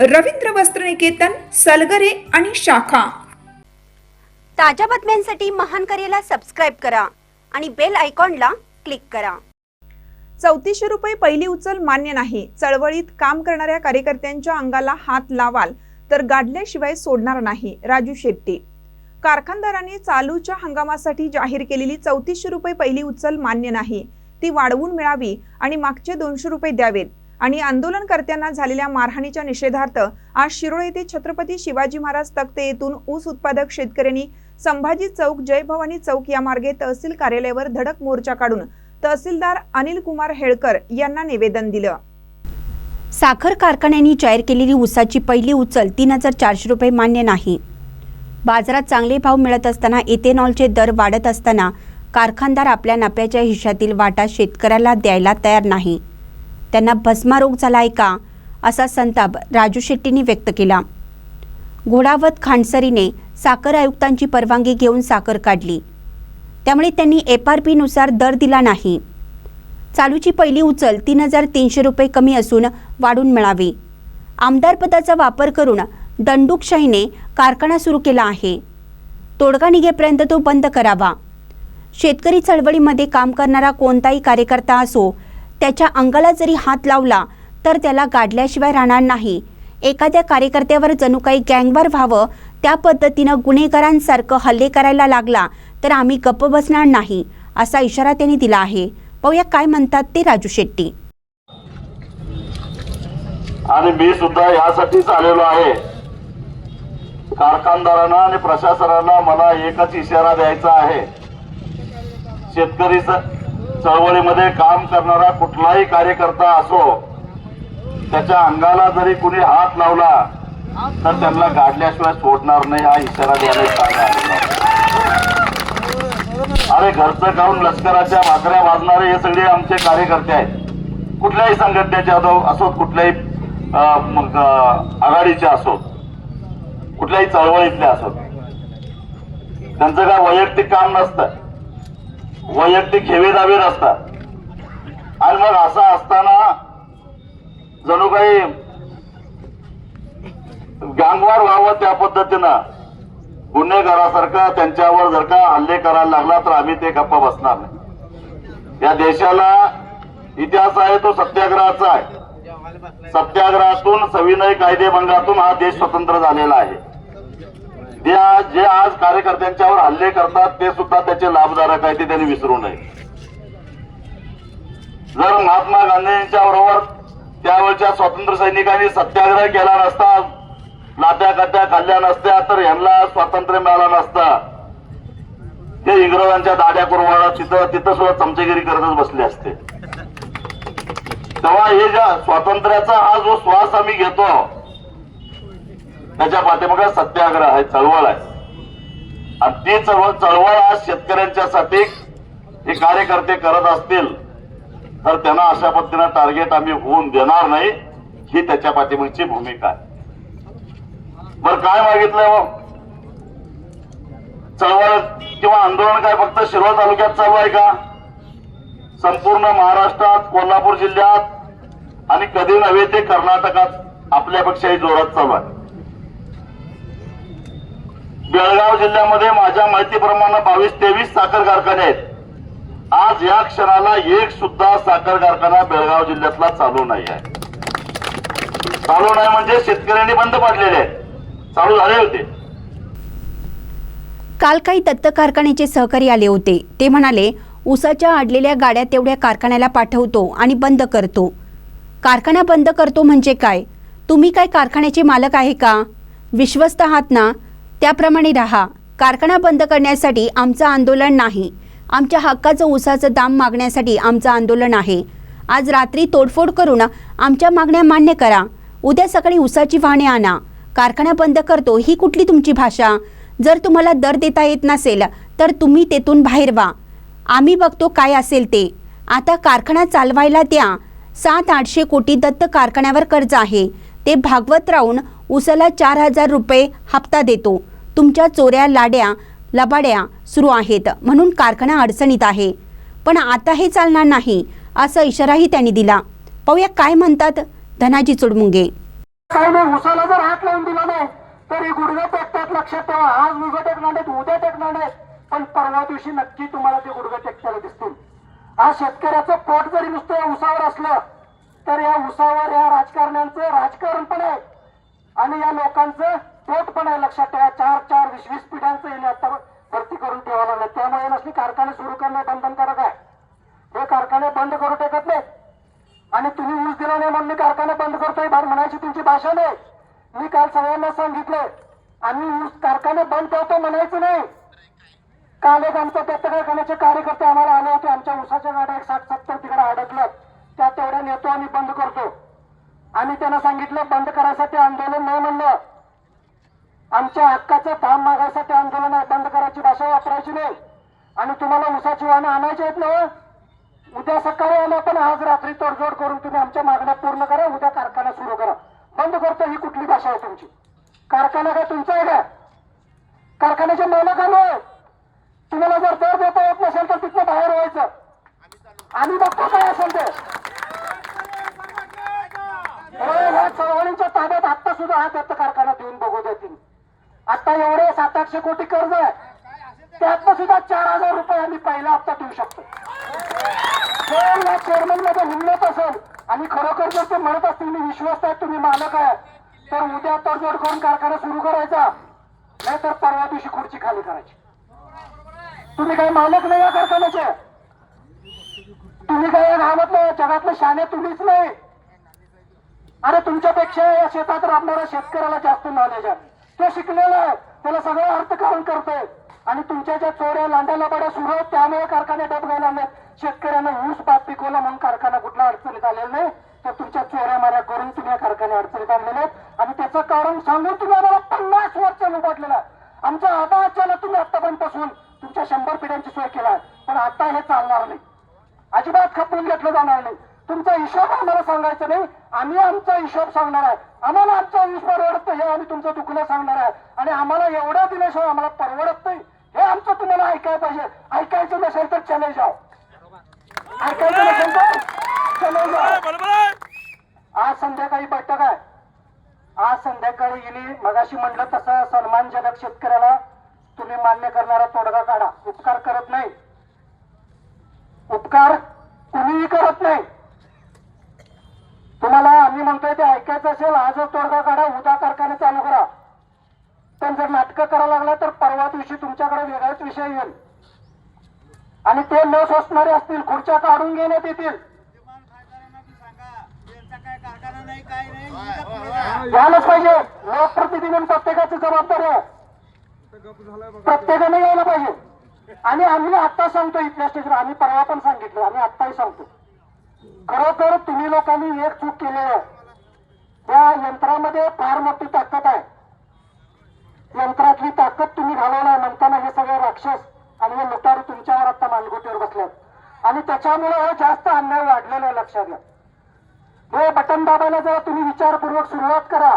रवींद्र वस्त्रनिकेतन सलगरे आणि शाखा. ताज्या बातम्यांसाठी महान करेला सबस्क्राईब करा आणि बेल आयकॉनला क्लिक करा. चौतीसशे रुपये पहिली उचल मान्य नाही. चळवळीत काम करणाऱ्या कार्यकर्त्यांच्या अंगाला हात लावाल तर गाडल्याशिवाय सोडणार नाही राजू शेट्टी. कारखानदारांनी चालूच्या हंगामासाठी जाहीर केलेली चौतीसशे रुपये पहिली उचल मान्य नाही. ती वाढवून मिळावी आणि मागचे दोनशे रुपये द्यावेत. आणि आंदोलनकर्त्यांना झालेल्या मारहाणीच्या निषेधार्थ आज शिरोळ येथे छत्रपती शिवाजी महाराज तक्ते येथून ऊस उत्पादक शेतकऱ्यांनी संभाजी चौक जय भवानी चौक या मार्गे तहसील कार्यालयावर धडक मोर्चा काढून तहसीलदार अनिल कुमार हेळकर यांना निवेदन दिलं. साखर कारखान्यांनी जाहीर केलेली ऊसाची पहिली उचल तीन हजार चारशे रुपये मान्य नाही. बाजारात चांगले भाव मिळत असताना इथेनॉलचे दर वाढत असताना कारखानदार आपल्या नफ्याच्या हिश्श्यातील वाटा शेतकऱ्याला द्यायला तयार नाही. त्यांना भस्मारोग झाला आहे का? असा संताप राजू शेट्टींनी व्यक्त केला. घोडावत खांडसरीने साखर आयुक्तांची परवानगी घेऊन साखर काढली. त्यामुळे त्यांनी एफ आर पीनुसार दर दिला नाही. चालूची पहिली उचल तीन हजार तीनशे रुपये कमी असून वाढून मिळावी. आमदार पदाचा वापर करून दंडुकशाहीने कारखाना सुरू केला आहे. तोडगा निघेपर्यंत तो बंद करावा. शेतकरी चळवळीमध्ये काम करणारा कोणताही कार्यकर्ता असो त्याच्या अंगाला जरी हात लावला तर त्याला गाडल्याशिवाय राहणार नाही. एखाद्या कार्यकर्त्यावर जणू काही गँगवर व्हावं त्या पद्धतीनं गुन्हेगारांसारखं हल्ले करायला लागला तर आम्ही गप्प बसणार नाही असा इशारा त्यांनी दिला आहे. पाहूया काय म्हणतात ते राजू शेट्टी. आणि मी सुद्धा यासाठीच आलेलो आहे. कारखानदारांना आणि प्रशासनाला मला एकच इशारा द्यायचा आहे. शेतकरी चळवळीमध्ये काम करणारा कुठलाही कार्यकर्ता असो त्याच्या अंगाला जरी कुणी हात लावला तर त्यांना गाडल्याशिवाय सोडणार नाही हा इशारा द्यायला अरे घरचं खाऊन लष्कराच्या भाकऱ्या वाजणारे हे सगळे आमचे कार्यकर्ते आहेत. कुठल्याही संघटनेचे असो असोत कुठल्याही अं, मग, आघाडीचे असोत कुठल्याही चळवळीतले असोत त्यांचं काय वैयक्तिक काम नसतं. वैयक्तिक हेवेदावे नसतात. आणि मग असं असताना जणू काही गांगवार व्हावं त्या पद्धतीनं गुन्हेगारासारखा त्यांच्यावर जर का हल्ले करायला लागला तर आम्ही ते गप्पा बसणार नाही. या देशाला इतिहास आहे तो सत्याग्रहाचा आहे. सत्याग्रहातून सविनय कायदेभंगातून हा देश स्वतंत्र झालेला आहे. जे आज जे आज कार्यकर्त्यांच्यावर हल्ले करतात ते सुद्धा त्याचे लाभधारक आहे ते त्यांनी विसरू नये. जर महात्मा गांधींच्या बरोबर त्यावेळच्या स्वातंत्र्य सैनिकांनी सत्याग्रह केला नसता लात्या कात्या खाल्ल्या नसत्या तर यांना स्वातंत्र्य मिळालं नसतं. ते इंग्रजांच्या दाड्या कुरवाडा तिथं तिथं सुद्धा चमचेगिरी करतच बसले असते. तेव्हा हे ज्या स्वातंत्र्याचा हा जो श्वास आम्ही घेतो त्याच्या पाठीमागे सत्याग्रह आहे चळवळ आहे. आणि ती चळवळ चळवळ आज शेतकऱ्यांच्यासाठी हे कार्यकर्ते करत असतील तर त्यांना अशा पद्धतीनं टार्गेट आम्ही होऊन देणार नाही ही त्याच्या पाठीमागची भूमिका आहे. बर काय मागितलंय मग? चळवळ किंवा आंदोलन काय फक्त शिरोळ तालुक्यात चालू आहे का? संपूर्ण महाराष्ट्रात कोल्हापूर जिल्ह्यात आणि कधी नव्हे ते कर्नाटकात आपल्यापेक्षाही जोरात चालू आहे. बेळगाव जिल्ह्यामध्ये माझ्या माहितीप्रमाणे बावीस तेवीस साखर कारखाने आहेत. आज या क्षणाला एक सुद्धा साखर कारखाना बेळगाव जिल्ह्यातला चालू नाही आहे. चालू नाही म्हणजे शेतकऱ्यांनी बंद पाडलेले आहेत. चालू झाले होते. काल काही दत्त कारखान्याचे सहकारी आले होते. ते म्हणाले उसाच्या अडलेल्या गाड्या तेवढ्या कारखान्याला पाठवतो आणि बंद करतो. कारखाना बंद करतो म्हणजे काय? तुम्ही काय कारखान्याचे मालक आहे का? विश्वस्त आहात ना? त्याप्रमाणे राहा. कारखाना बंद करण्यासाठी आमचं आंदोलन नाही. आमच्या हक्काचं ऊसाचं दाम मागण्यासाठी आमचं आंदोलन आहे. आज रात्री तोडफोड करून आमच्या मागण्या मान्य करा. उद्या सकाळी उसाची वाहने आणा. कारखाना बंद करतो ही कुठली तुमची भाषा? जर तुम्हाला दर देता येत नसेल तर तुम्ही तेथून बाहेर व्हा. आम्ही बघतो काय असेल ते. आता कारखाना चालवायला द्या. सात आठशे कोटी दत्त कारखान्यावर कर्ज आहे. ते भागवत राहून उसाला चार हजार रुपये हप्ता देतो. तुमच्या चोऱ्या लाड्या लबाड्या सुरू आहेत. म्हणून कारखाना अडचणीत आहे. पण आता हे चालणार नाही असा इशाराही त्यांनी दिला. पाहूया काय म्हणतात धनाजी चुडमुंगे. काही नाही उसाला जर हात लावून दिला नाही तर हे गुडघे टेकतात लक्षात ठेवा. आज गुडघे टेकणार नाहीत उद्या टेकणार नाहीत पण परवा दिवशी नक्की तुम्हाला ते गुडघे टेकताना दिसतील. आज शेतकऱ्याचं पोट जरी नुसतं या उसावर असलं तर या उसावर या राजकारण्यांचं राजकारण पण आहे. आणि या लोकांचं पोट पण आहे लक्षात ठेवा. चार चार वीस वीस पिढ्यांचं येणे आता भरती करून ठेवावं लागलं. त्यामुळे नसली कारखाने सुरू करणं बंधनकारक आहे. हे कारखाने बंद करू टेकत नाहीत. आणि तुम्ही ऊस दिला नाही म्हणून मी कारखाना बंद करतोय बार म्हणायची तुमची भाषा नाही. मी काल सगळ्यांना सांगितलंय आम्ही ऊस कारखाने बंद ठेवतो म्हणायचं नाही. काल एक आमच्या दत्त कारखान्याचे कार्यकर्ते आम्हाला आले होते. आमच्या ऊसाच्या गाड्या एक साठ सत्तर तिकडे अडकल्यात. त्या तेवढ्या नेतो आम्ही बंद करतो. आम्ही त्यांना सांगितलं बंद करायसाठी आंदोलन नाही म्हणलं. आमच्या हक्काचं काम मागायसाठी आंदोलन आहे बंद करायची भाषा वापरायची नाही. आणि तुम्हाला उसाची वाहनं आणायची आहेत ना? उद्या सकाळी आलं पण आज रात्री तडजोड करून तुम्ही आमच्या मागण्या पूर्ण करा उद्या कारखाना सुरू करा. बंद करतो ही कुठली भाषा आहे तुमची? कारखाना काय तुमचा आहे का कारखान्याचे मालकांना तुम्हाला जर दर देता येत नसेल तर तिथनं बाहेर व्हायचं. आम्ही बघतो काय असेल ते. होय, ह्या चळवळींच्या ताब्यात आता सुद्धा हा दत्त कारखाना देऊन बघू देतील आता एवढे सात आठशे कोटी कर्ज आहे. त्यातनं सुद्धा चार हजार रुपये आम्ही पहिला हप्ता देऊ शकतो. या चेअरमनमध्ये हिंमत असेल आणि खरोखर जर ते म्हणत असतील मी विश्वास आहे तुम्ही मालक आहे तर उद्या तडजोड करून कारखाना सुरू करायचा. नाहीतर परवा दिवशी खुर्ची खाली करायची. तुम्ही काही मालक नाही या कारखान्याचे. तुम्ही काय या गावातलं जगातलं शाने तुम्हीच नाही. अरे तुमच्यापेक्षा या शेतात राबणाऱ्या शेतकऱ्याला जास्त नॉलेज आहे. तो शिकलेला आहे. त्याला सगळं अर्थकारण करतोय. आणि तुमच्या ज्या चोऱ्या लांड्याला बड्या सुरू आहेत त्यामुळे कारखाने डबगायला लागले शेतकऱ्यांना ऊस पात पिकवला म्हणून कारखाना कुठला अडचणीत आलेला नाही. तर तुमच्या चोऱ्या माऱ्या करून तुम्ही या कारखाने अडचणीत आणलेले आहेत. आणि त्याचं कारण सांगून तुम्ही आम्हाला पन्नास वर्ष लुबाडलेलं आमच्या आमच्या आबाच्याला तुम्ही आतापर्यंतपासून तुमच्या शंभर पिढ्यांची सोय केला पण आता हे चालणार नाही. अजिबात खपवून घेतलं जाणार नाही. तुमचा हिशोब आम्हाला सांगायचा नाही. आम्ही आमचा हिशोब सांगणार आहे. आम्हाला आमचा वीस परवडत हे आम्ही तुमचं दुखणं सांगणार आहे. आणि आम्हाला एवढं दिल्याशिवाय आम्हाला परवडत नाही. हे आमचं तुम्हाला ऐकायला पाहिजे. ऐकायचं नसेल तर चले जाओ. ऐकायचं नसेल तर चले जाओ. आज संध्याकाळी बैठक आहे. आज संध्याकाळी गेली मगाशी म्हणलं तसं सन्मानजनक शेतकऱ्याला तुम्ही मान्य करणारा तोडगा काढा. उपकार करत नाही. उपकार कुणीही करत नाही. तुम्हाला आम्ही म्हणतोय ते ऐकायचं असेल आजच तोडगा काढा उद्या कारखाने चालू करा. पण जर नाटकं करायला लागला तर परवा दिवशी तुमच्याकडे वेगळाच विषय येईल. आणि ते न सोसणारे असतील खुर्च्या काढून घेण्यात येतील. यायलाच पाहिजे. लोकप्रतिनिधी प्रत्येकाची जबाबदारी आहे. प्रत्येकाने यायला पाहिजे. आणि आम्ही आता सांगतो इथल्या स्टेजवर आम्ही परवा पण सांगितलं आम्ही आत्ताही सांगतो खरोखर तुम्ही लोकांनी एक चूक केली आहे. या यंत्रामध्ये फार मोठी ताकद आहे. यंत्रातली ताकद तुम्ही घालवलाय म्हणताना हे सगळे राक्षस आणि हे लुटारू तुमच्यावर आता मानगुटीवर बसल्यात आणि त्याच्यामुळे हे जास्त अन्याय वाढलेला आहे लक्षात घ्या. हे बटन दाबायला जरा तुम्ही विचारपूर्वक सुरुवात करा.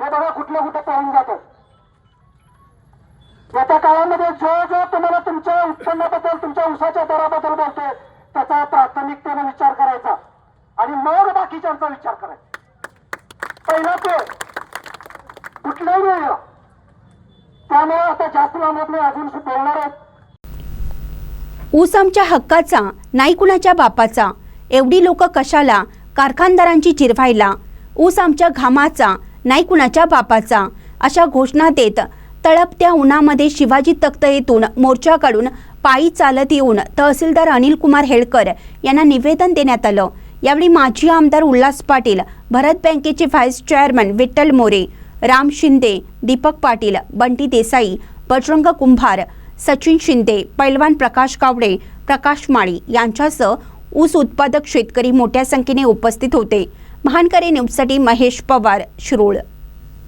हे बघा कुठलं कुठं पाहून जातं. येत्या काळामध्ये जो जो तुम्हाला तुमच्या उत्पन्नाबद्दल तुमच्या उसाच्या दराबद्दल बोलतोय त्याचा प्राथमिकतेने विचार करायचा आणि मग बाकीच्यांचा विचार करायचा. पहिला ते कुठल्याही वेळेला त्यामुळे आता जास्त लांबत नाही अजून बोलणार आहेत. ऊस आमच्या हक्काचा नाही कुणाच्या बापाचा. एवढी लोक कशाला कारखानदारांची चिरवायला ऊस आमच्या घामाचा नाही कुणाच्या बापाचा. अशा घोषणा देत तळपत्या उन्हामध्ये शिवाजी तख्त येथून मोर्चा काढून पायी चालत येऊन तहसीलदार अनिल कुमार हेळकर यांना निवेदन देण्यात आलं. यावेळी माजी आमदार उल्हास पाटील भरत बँकेचे व्हाईस चेअरमन विठ्ठल मोरे राम शिंदे दीपक पाटील बंटी देसाई बजरंग कुंभार सचिन शिंदे पैलवान प्रकाश कावडे प्रकाश माळी यांच्यासह ऊस उत्पादक शेतकरी मोठ्या संख्येने उपस्थित होते. महानकरे न्यूजसाठी महेश पवार शिरोळ.